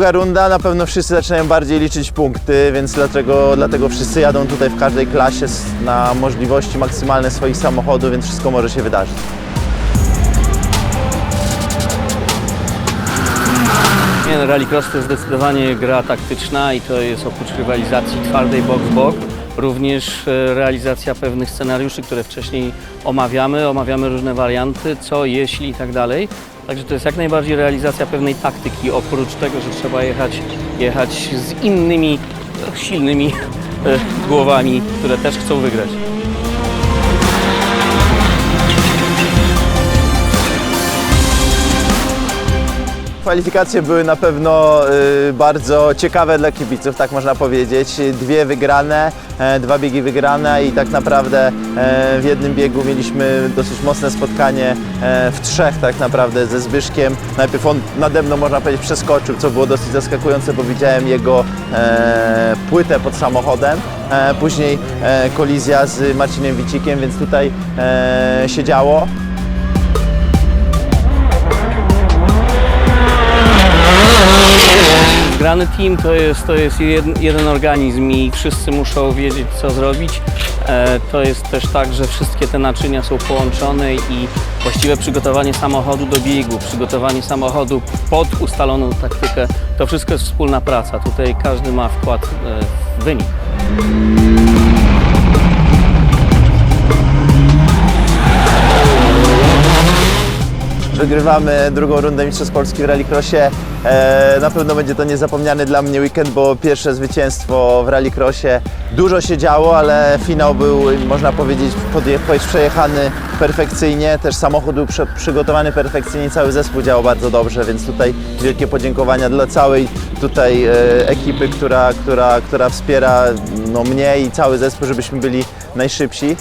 Druga runda, na pewno wszyscy zaczynają bardziej liczyć punkty, więc dlatego, dlatego wszyscy jadą tutaj w każdej klasie na możliwości maksymalne swoich samochodów, więc wszystko może się wydarzyć. Nie, no, Rallycross to jest zdecydowanie gra taktyczna i to jest oprócz rywalizacji twardej bok w bok, również e, realizacja pewnych scenariuszy, które wcześniej omawiamy, omawiamy różne warianty, co, jeśli i tak dalej. Także to jest jak najbardziej realizacja pewnej taktyki, oprócz tego, że trzeba jechać, jechać z innymi silnymi e, głowami, które też chcą wygrać. Kwalifikacje były na pewno y, bardzo ciekawe dla kibiców, tak można powiedzieć. Dwie wygrane, e, dwa biegi wygrane i tak naprawdę e, w jednym biegu mieliśmy dosyć mocne spotkanie e, w trzech tak naprawdę ze Zbyszkiem. Najpierw on nade mną można powiedzieć przeskoczył, co było dosyć zaskakujące, bo widziałem jego płytę pod samochodem. Później kolizja z Marcinem Wicikiem, więc tutaj się działo. Grany team to jest, to jest jeden, jeden organizm i wszyscy muszą wiedzieć, co zrobić. E, to jest też tak, że wszystkie te naczynia są połączone i właściwe przygotowanie samochodu do biegu, przygotowanie samochodu pod ustaloną taktykę, to wszystko jest wspólna praca. Tutaj każdy ma wkład e, w wynik. Wygrywamy drugą rundę Mistrzostw Polski w Rallycrossie. E, na pewno będzie to niezapomniany dla mnie weekend, bo pierwsze zwycięstwo w Rallycrossie. Dużo się działo, ale finał był, można powiedzieć, przejechany perfekcyjnie. Też samochód był przygotowany perfekcyjnie, cały zespół działał bardzo dobrze, więc tutaj wielkie podziękowania dla całej tutaj e, ekipy, która, która, która wspiera no, mnie i cały zespół, żebyśmy byli najszybsi.